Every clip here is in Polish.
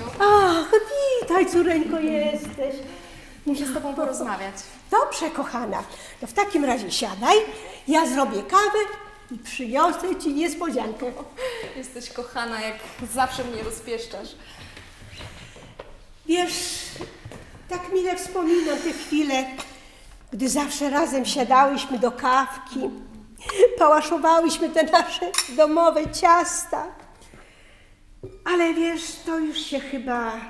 Mamusiu. Ach, witaj, córeńko, jesteś. Muszę z tobą porozmawiać. Dobrze, kochana. To w takim razie siadaj, ja zrobię kawę i przyniosę ci niespodziankę. Jesteś kochana, jak zawsze mnie rozpieszczasz. Wiesz, tak mile wspominam te chwile, gdy zawsze razem siadałyśmy do kawki, pałaszowałyśmy te nasze domowe ciasta. Ale wiesz, to już się chyba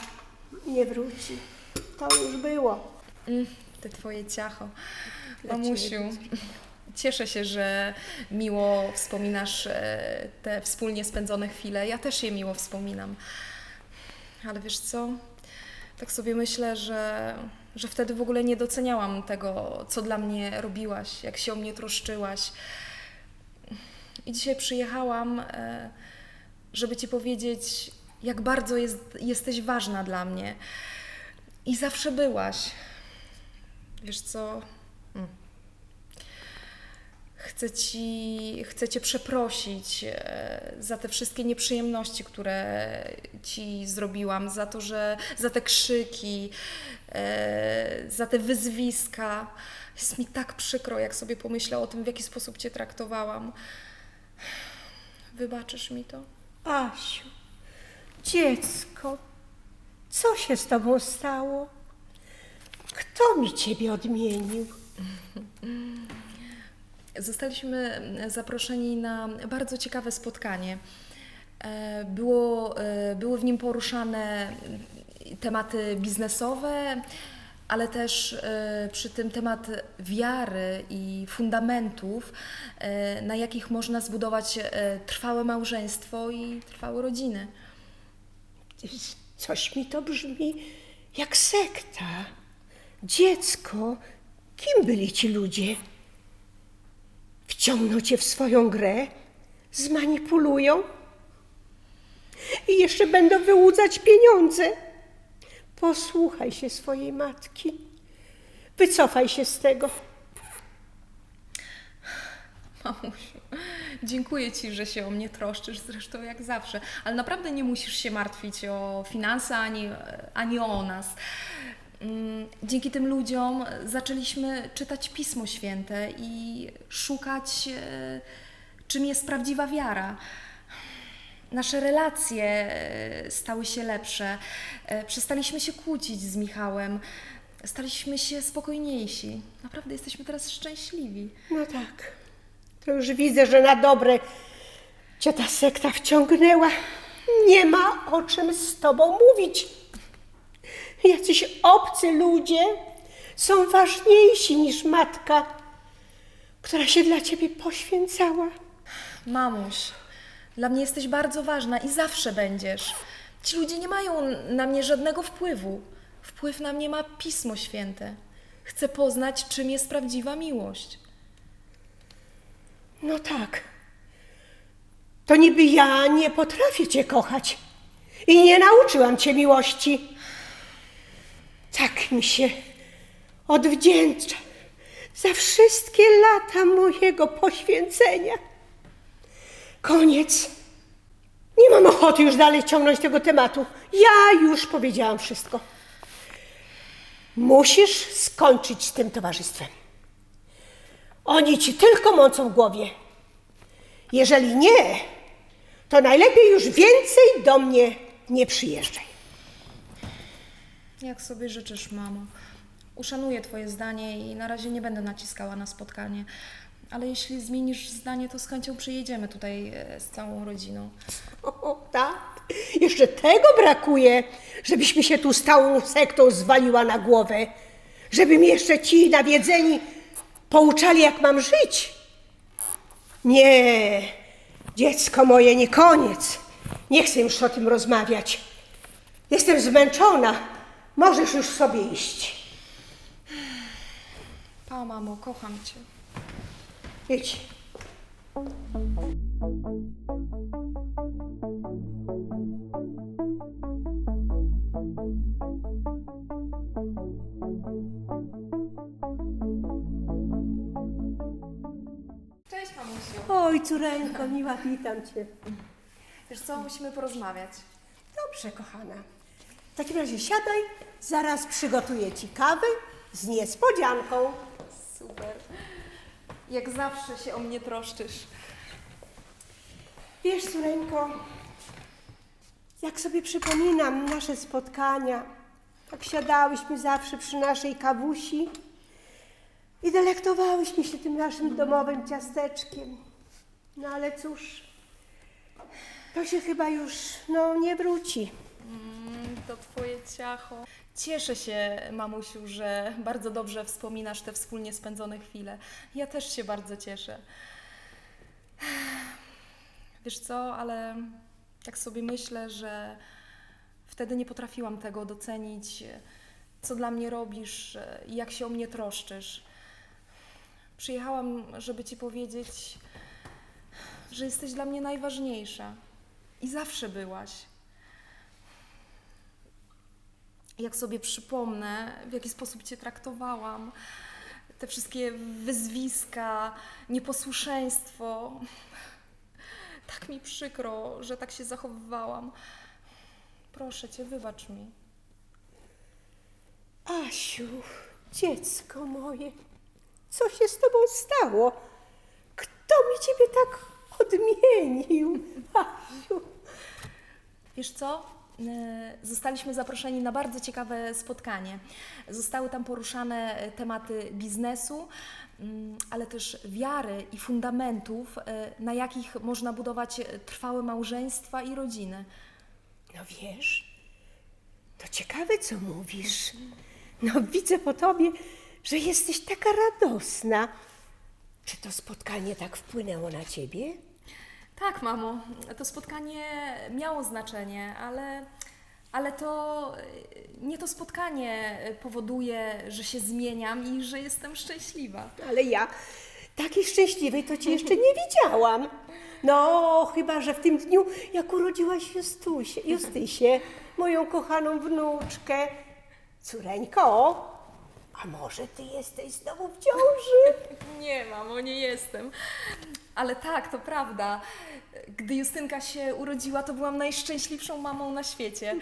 nie wróci. To już było. Mm, te twoje ciacho. Mamusiu, cieszę się, że miło wspominasz e, te wspólnie spędzone chwile. Ja też je miło wspominam. Ale wiesz co? Tak sobie myślę, że, że wtedy w ogóle nie doceniałam tego, co dla mnie robiłaś, jak się o mnie troszczyłaś. I dzisiaj przyjechałam, e, żeby Ci powiedzieć, jak bardzo jest, jesteś ważna dla mnie. I zawsze byłaś. Wiesz co? Mm. Chcę ci, chcę cię przeprosić e, za te wszystkie nieprzyjemności, które ci zrobiłam, za to, że za te krzyki, e, za te wyzwiska. Jest mi tak przykro, jak sobie pomyślę o tym, w jaki sposób cię traktowałam. Wybaczysz mi to? Asiu, dziecko, co się z tobą stało? Kto mi ciebie odmienił? Zostaliśmy zaproszeni na bardzo ciekawe spotkanie. E, Było, e, były w nim poruszane tematy biznesowe, ale też e, przy tym temat wiary i fundamentów, e, na jakich można zbudować e, trwałe małżeństwo i trwałe rodziny. Coś mi to brzmi jak sekta. Dziecko, kim byli ci ludzie? Wciągną cię w swoją grę, zmanipulują i jeszcze będą wyłudzać pieniądze. Posłuchaj się swojej matki. Wycofaj się z tego. Mamusiu, dziękuję Ci, że się o mnie troszczysz, zresztą jak zawsze, ale naprawdę nie musisz się martwić o finanse ani, ani o nas. Mm, Dzięki tym ludziom zaczęliśmy czytać Pismo Święte i szukać, e, czym jest prawdziwa wiara. Nasze relacje e, stały się lepsze, e, przestaliśmy się kłócić z Michałem, staliśmy się spokojniejsi. Naprawdę jesteśmy teraz szczęśliwi. No tak. To już widzę, że na dobre cię ta sekta wciągnęła. Nie ma o czym z tobą mówić. Jacyś obcy ludzie są ważniejsi niż matka, która się dla ciebie poświęcała. Mamuś, dla mnie jesteś bardzo ważna i zawsze będziesz. Ci ludzie nie mają na mnie żadnego wpływu. Wpływ na mnie ma Pismo Święte. Chcę poznać, czym jest prawdziwa miłość. No tak. To niby ja nie potrafię cię kochać i nie nauczyłam cię miłości. Tak mi się odwdzięcza za wszystkie lata mojego poświęcenia. Koniec. Nie mam ochoty już dalej ciągnąć tego tematu. Ja już powiedziałam wszystko. Musisz skończyć z tym towarzystwem. Oni ci tylko mącą w głowie. Jeżeli nie, to najlepiej już więcej do mnie nie przyjeżdżaj. Jak sobie życzysz, mamo. Uszanuję Twoje zdanie i na razie nie będę naciskała na spotkanie. Ale jeśli zmienisz zdanie, to z chęcią przyjedziemy tutaj e, z całą rodziną. O, tak? Jeszcze tego brakuje, żebyś mi się tu z całą sektą zwaliła na głowę. Żeby mi jeszcze ci nawiedzeni pouczali, jak mam żyć. Nie, dziecko moje, nie koniec. Nie chcę już o tym rozmawiać. Jestem zmęczona. Możesz już sobie iść. Pa, mamo, kocham cię. Idź. Cześć, mamusiu. Oj, córeńko, miła, witam cię. Wiesz co, musimy porozmawiać. Dobrze, kochana. W takim razie siadaj, zaraz przygotuję ci kawę z niespodzianką. Super. Jak zawsze się o mnie troszczysz. Wiesz, córeńko, jak sobie przypominam nasze spotkania, tak siadałyśmy zawsze przy naszej kawusi i delektowałyśmy się tym naszym domowym ciasteczkiem. No ale cóż, to się chyba już, no, nie wróci. Mm, to twoje ciacho. Cieszę się, mamusiu, że bardzo dobrze wspominasz te wspólnie spędzone chwile. Ja też się bardzo cieszę. Wiesz co, ale tak sobie myślę, że wtedy nie potrafiłam tego docenić, co dla mnie robisz i jak się o mnie troszczysz. Przyjechałam, żeby ci powiedzieć, że jesteś dla mnie najważniejsza i zawsze byłaś. Jak sobie przypomnę, w jaki sposób Cię traktowałam, te wszystkie wyzwiska, nieposłuszeństwo. Tak mi przykro, że tak się zachowywałam. Proszę Cię, wybacz mi. Asiu, dziecko moje, co się z tobą stało? Kto mi ciebie tak odmienił? Asiu. Wiesz co? E, Zostaliśmy zaproszeni na bardzo ciekawe spotkanie. Zostały tam poruszane tematy biznesu, mm, ale też wiary i fundamentów, e, na jakich można budować trwałe małżeństwa i rodziny. No wiesz, to ciekawe, co mówisz. No widzę po tobie, że jesteś taka radosna. Czy to spotkanie tak wpłynęło na ciebie? Tak, mamo, to spotkanie miało znaczenie, ale, ale to y, nie to spotkanie powoduje, że się zmieniam i że jestem szczęśliwa. Ale ja takiej szczęśliwej to cię jeszcze nie widziałam. No, chyba, że w tym dniu, jak urodziłaś Justusie, Justysię, moją kochaną wnuczkę. Córeńko, a może ty jesteś znowu w ciąży? Nie, mamo, nie jestem. Ale tak, to prawda. Gdy Justynka się urodziła, to byłam najszczęśliwszą mamą na świecie.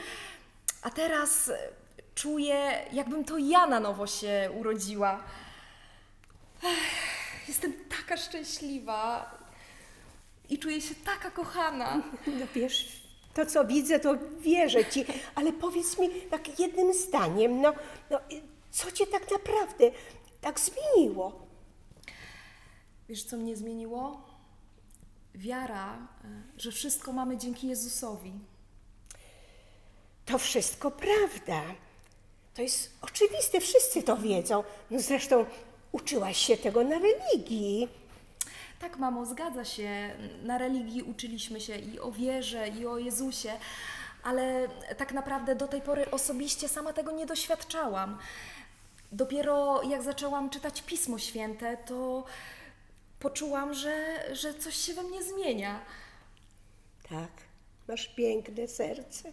A teraz czuję, jakbym to ja na nowo się urodziła. Ech, Jestem taka szczęśliwa i czuję się taka kochana. No wiesz, to co widzę, to wierzę ci, ale powiedz mi tak jednym zdaniem, no, no co cię tak naprawdę tak zmieniło? Wiesz, co mnie zmieniło? Wiara, y, że wszystko mamy dzięki Jezusowi. To wszystko prawda. To jest oczywiste, wszyscy to wiedzą. No zresztą uczyłaś się tego na religii. Tak, mamo, zgadza się. Na religii uczyliśmy się i o wierze, i o Jezusie, ale tak naprawdę do tej pory osobiście sama tego nie doświadczałam. Dopiero jak zaczęłam czytać Pismo Święte, to poczułam, że, że coś się we mnie zmienia. Tak, masz piękne serce.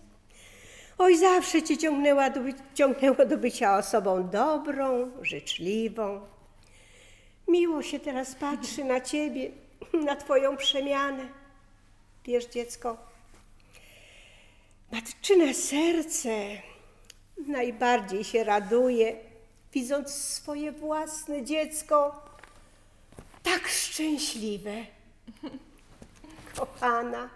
Oj, zawsze cię ciągnęła do, ciągnęło do bycia osobą dobrą, życzliwą. Miło się teraz patrzy na ciebie, na twoją przemianę. Wiesz, dziecko, matczyne serce najbardziej się raduje, widząc swoje własne dziecko tak szczęśliwe. Kochana.